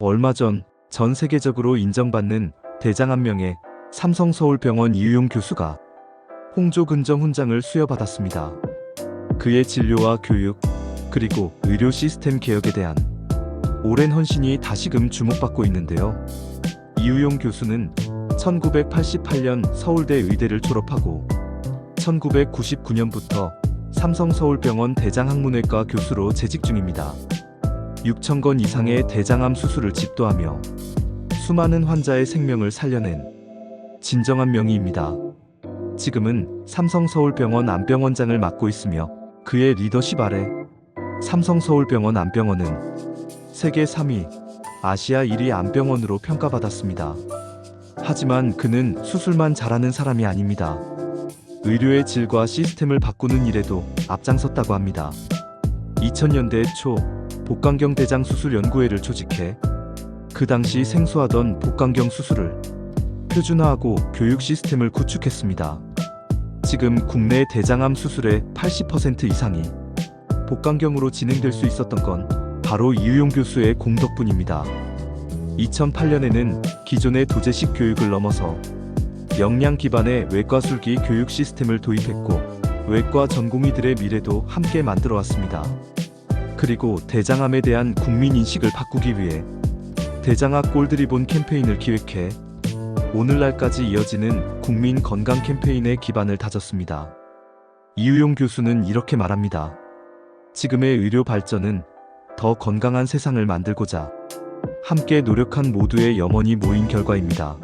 얼마 전 전 세계적으로 인정받는 대장 한 명의 삼성 서울병원 이유용 교수가 홍조 근정 훈장을 수여받았습니다. 그의 진료와 교육, 그리고 의료 시스템 개혁에 대한 오랜 헌신이 다시금 주목받고 있는데요. 이유용 교수는 1988년 서울대 의대를 졸업하고 1999년부터 삼성서울병원 대장학문외과 교수로 재직 중입니다. 6천 건 이상의 대장암 수술을 집도하며 수많은 환자의 생명을 살려낸 진정한 명의입니다. 지금은 삼성서울병원 안병원장을 맡고 있으며 그의 리더십 아래 삼성서울병원 안병원은 세계 3위, 아시아 1위 안병원으로 평가받았습니다. 하지만 그는 수술만 잘하는 사람이 아닙니다. 의료의 질과 시스템을 바꾸는 일에도 앞장섰다고 합니다. 2000년대 초 복강경 대장 수술 연구회를 조직해 그 당시 생소하던 복강경 수술을 표준화하고 교육 시스템을 구축했습니다. 지금 국내 대장암 수술의 80% 이상이 복강경으로 진행될 수 있었던 건 바로 이유용 교수의 공덕분입니다. 2008년에는 기존의 도제식 교육을 넘어서 역량 기반의 외과 술기 교육 시스템을 도입했고 외과 전공의들의 미래도 함께 만들어 왔습니다. 그리고 대장암에 대한 국민 인식을 바꾸기 위해 대장암 골드리본 캠페인을 기획해 오늘날까지 이어지는 국민 건강 캠페인의 기반을 다졌습니다. 이유용 교수는 이렇게 말합니다. 지금의 의료 발전은 더 건강한 세상을 만들고자 함께 노력한 모두의 염원이 모인 결과입니다.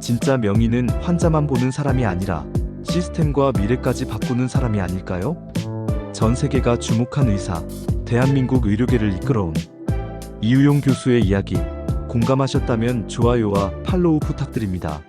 진짜 명의는 환자만 보는 사람이 아니라 시스템과 미래까지 바꾸는 사람이 아닐까요? 전 세계가 주목한 의사, 대한민국 의료계를 이끌어온 이유용 교수의 이야기 공감하셨다면 좋아요와 팔로우 부탁드립니다.